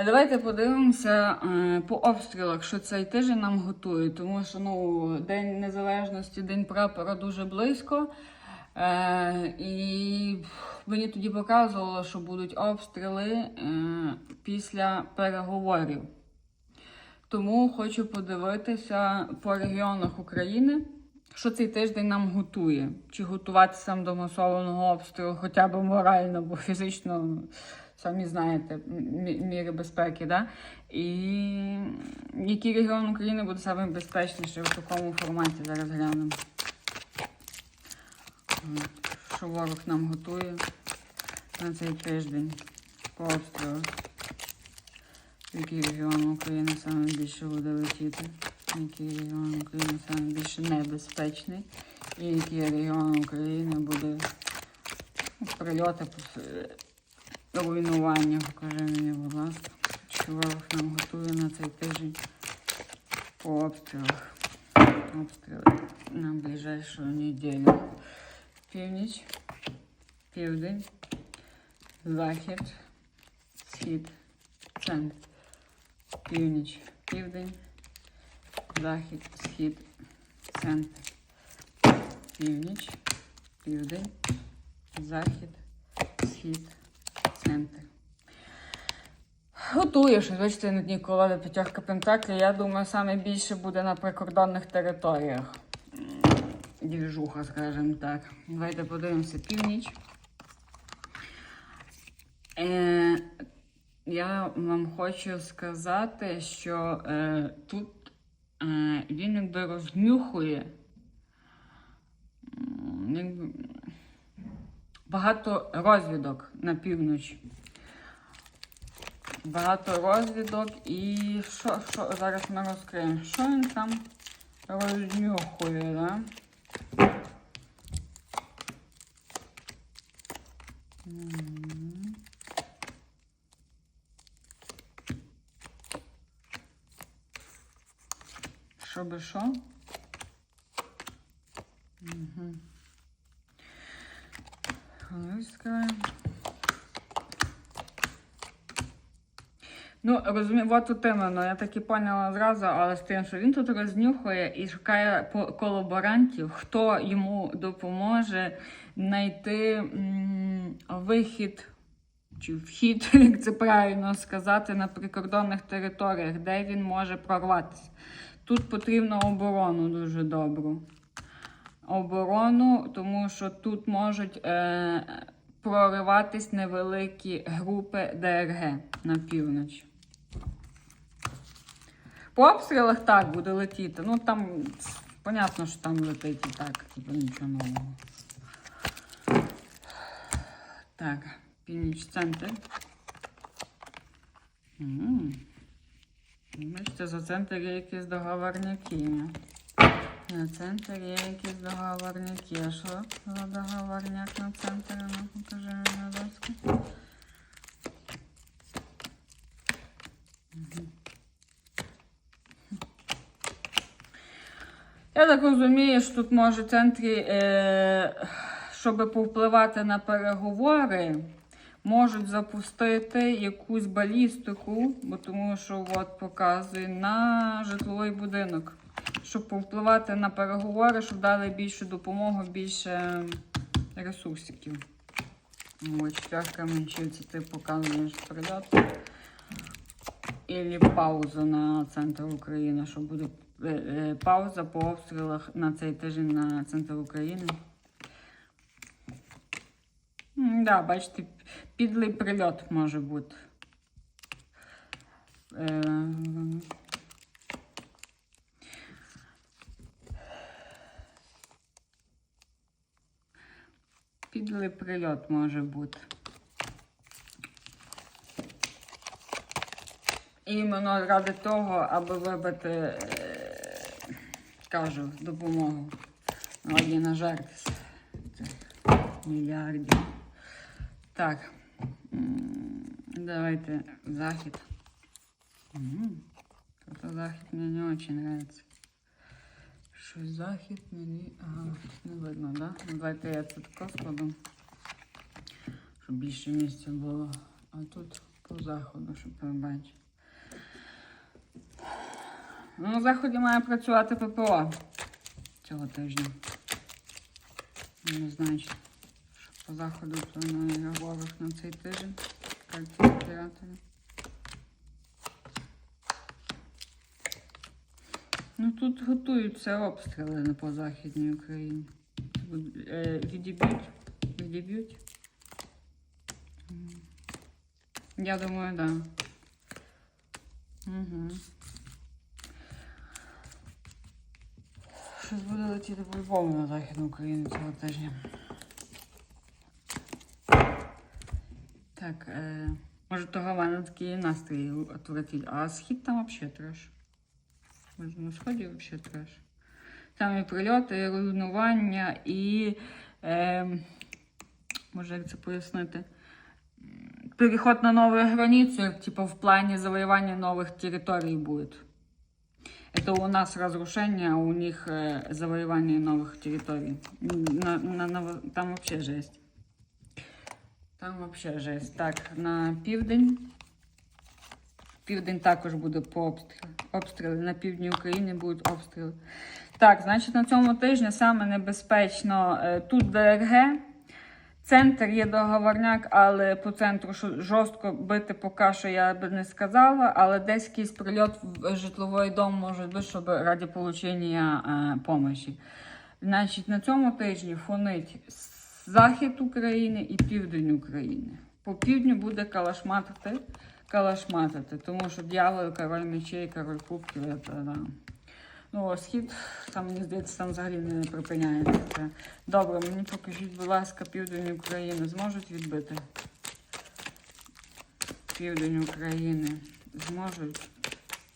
А давайте подивимося е, по обстрілах, що цей тиждень нам готує, тому що ну, День Незалежності, День прапора дуже близько. Е, і мені тоді показувало, що будуть обстріли е, після переговорів. Тому хочу подивитися по регіонах України, що цей тиждень нам готує. Чи готуватися до масованого обстрілу, хоча б морально, бо фізично, самі знаєте, міри безпеки. Да? І який регіон України буде саме безпечніший в такому форматі зараз глянемо. Що ворог нам готує на цей тиждень по обстрілу. Який регіон України саме більше буде летіти? Який регіон України саме більше небезпечний? І який регіон України буде ну, прильоти, руйнування? Покажи мені, будь ласка. Ворог нам готує на цей тиждень по обстрілах. Обстріли на ближайшу неділю. Північ, південь, захід, схід, центр. Північ, південь, захід, схід, центр. Північ, південь, захід, схід, центр. Готую щось, бачите, на дні колоди п'ятерка пентаклів. Я думаю, саме більше буде на прикордонних територіях. М, Двіжуха, скажімо так. Давайте подивимося північ. Е, я вам хочу сказати, що е, тут е, він якби рознюхує якби, багато розвідок на північ. Багато розвідок і що, що зараз ми розкриємо? Що він там рознюхує, да? Мгм. Щоби що? Угу. Розкриємо. Ну, розумію, от іменно, я так і поняла зразу, але з тим, що він тут рознюхує і шукає колаборантів, хто йому допоможе знайти вихід чи вхід, як це правильно сказати, на прикордонних територіях, де він може прорватися. Тут потрібно оборону дуже добру. Оборону, тому що тут можуть е, прориватись невеликі групи ДРГ на північ. По обстрілах так буде летіти. Ну там понятно, що там летить і так, типу нічого нового. Так, північ центр. Бачите, за центр є якісь договорняки. На центр є якісь договорняки. А що за договорняк на центрі? Ну, покажи мені, будь ласка. Я так розумію, що тут може в центрі, е, щоб повпливати на переговори, можуть запустити якусь балістику, бо тому що от показує на житловий будинок, щоб повпливати на переговори, щоб дали більшу допомогу, більше ресурсиків. Ось четверка меншів, це ти показуєш прильот. Ілі пауза на центр України, що буде е, е, пауза по обстрілах на цей тиждень на центр України. М, Да, бачите, підлий прильот може бути. Е, прильот може бути. Іменно ради того, аби вибити, е, кажу, допомогу. Раді нажертися цих мільярдів. Так. Давайте захід. Что-то захід мені не очень нравится. Що захід мені. Ага, не видно, да? Ну, Давайте я це тако складу. Щоб більше місця було. А тут по заходу, щоб ви бачили. Ну, на заході має працювати ППО цього тижня. Не знаю, що по заходу планує ворог на цей тиждень. Ну тут готуються обстріли по Західній Україні. Е, Відіб'ють. Відіб'ють. Я думаю, так. Да. Угу. Щось буде летіти по-любому на Західну Україну цього тижня. Так, е, може мене такий настрій отвратить, а схід там взагалі треш. Може на сході взагалі треш. Там і прильоти, і руйнування, і е, може як це пояснити. М, Переход на нову границю, типу в плані завоювання нових територій буде. Это у нас разрушение, а у них э, завоевание новых территорий. На, на, на, там вообще жесть. Там вообще жесть. Так, на південь. Південь також буде по обстрілу. Обстріли. На півдні України будуть обстріли. Так, значить, на цьому тижні саме небезпечно е, тут ДРГ. Центр є договорняк, але по центру жорстко бити поки що я би не сказала, але десь якийсь прильот в житловий дом може бути, щоб раді отримання е, помощі. Значить, на цьому тижні фонить захід України і південь України. По півдню буде калашматити, калашматити, тому що дьявол, король мечей, король кубків, це, да. Ну, схід, там, мені здається, там взагалі не припиняється. Добре, мені покажіть, будь ласка, південь України зможуть відбити? Південь України зможуть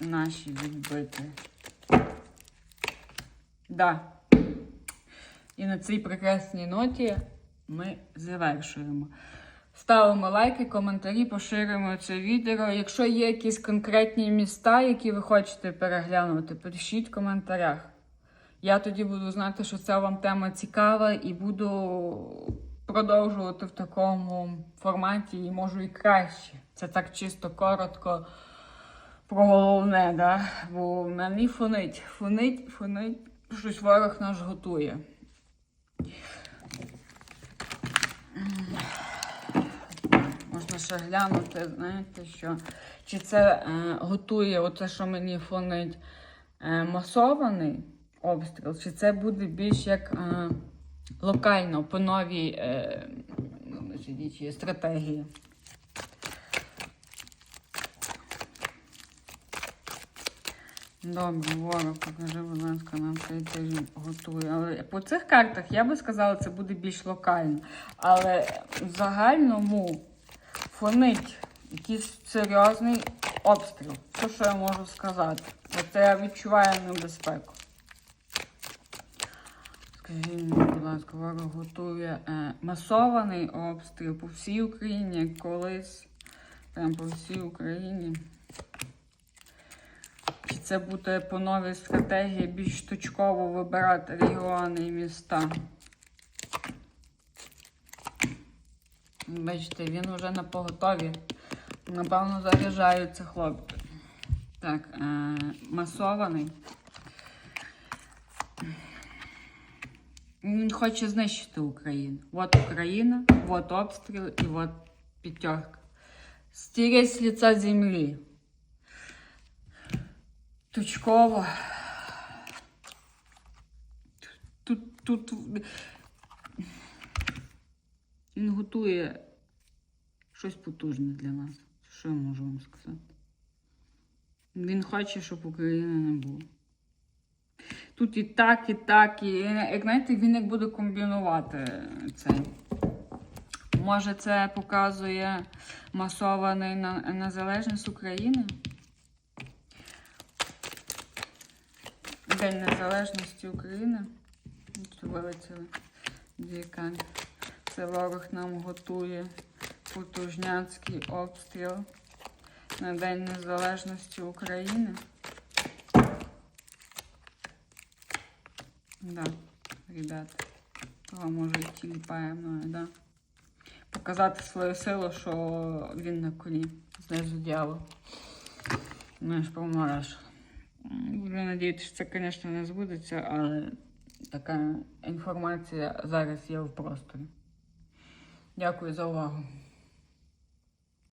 наші відбити. Да. І на цій прекрасній ноті ми завершуємо. Ставимо лайки, коментарі, поширюємо це відео. Якщо є якісь конкретні міста, які ви хочете переглянути, пишіть в коментарях. Я тоді буду знати, що ця вам тема цікава, і буду продовжувати в такому форматі і можу і краще. Це так чисто коротко про головне, да? бо мені фонить, фонить, фонить, щось ворог наш готує. Ще глянути, знаєте, що чи це е, готує оце, що мені фонить е, масований обстріл, чи це буде більш як е, локально по новій е, ну, стратегії. Добре, ворог, покажи, будь ласка, нам цей тиждень готує. Але по цих картах я би сказала, це буде більш локально. Але в загальному фонить якийсь серйозний обстріл. Це що я можу сказати? Це я відчуваю небезпеку. Скажіть мені, будь ласка, ворог готує е, масований обстріл по всій Україні, колись. Прям по всій Україні. Чи це буде по новій стратегії більш точково вибирати регіони і міста? Бачите, він вже на поготові. Напевно, заряджаються хлопці. Так, е- масований. Він хоче знищити Україну. От Україна, от обстріл і от п'ятерка. Стереть з лица землі. Точково. Тут, тут він готує щось потужне для нас. Що я можу вам сказати? Він хоче, щоб України не було. Тут і так, і так, і як знаєте, він як буде комбінувати цей. Може, це показує масований незалежність України? День Незалежності України. Вилетіли дві карти. Це ворог нам готує потужняцький обстріл на День Незалежності України. Да, ребята, того може тіліпає мною, да. Показати свою силу, що він на коні знизу дьявол. Наш помараш. Буду надіятися, що це, звісно, не збудеться, але така інформація зараз є в просторі. Дякую за увагу.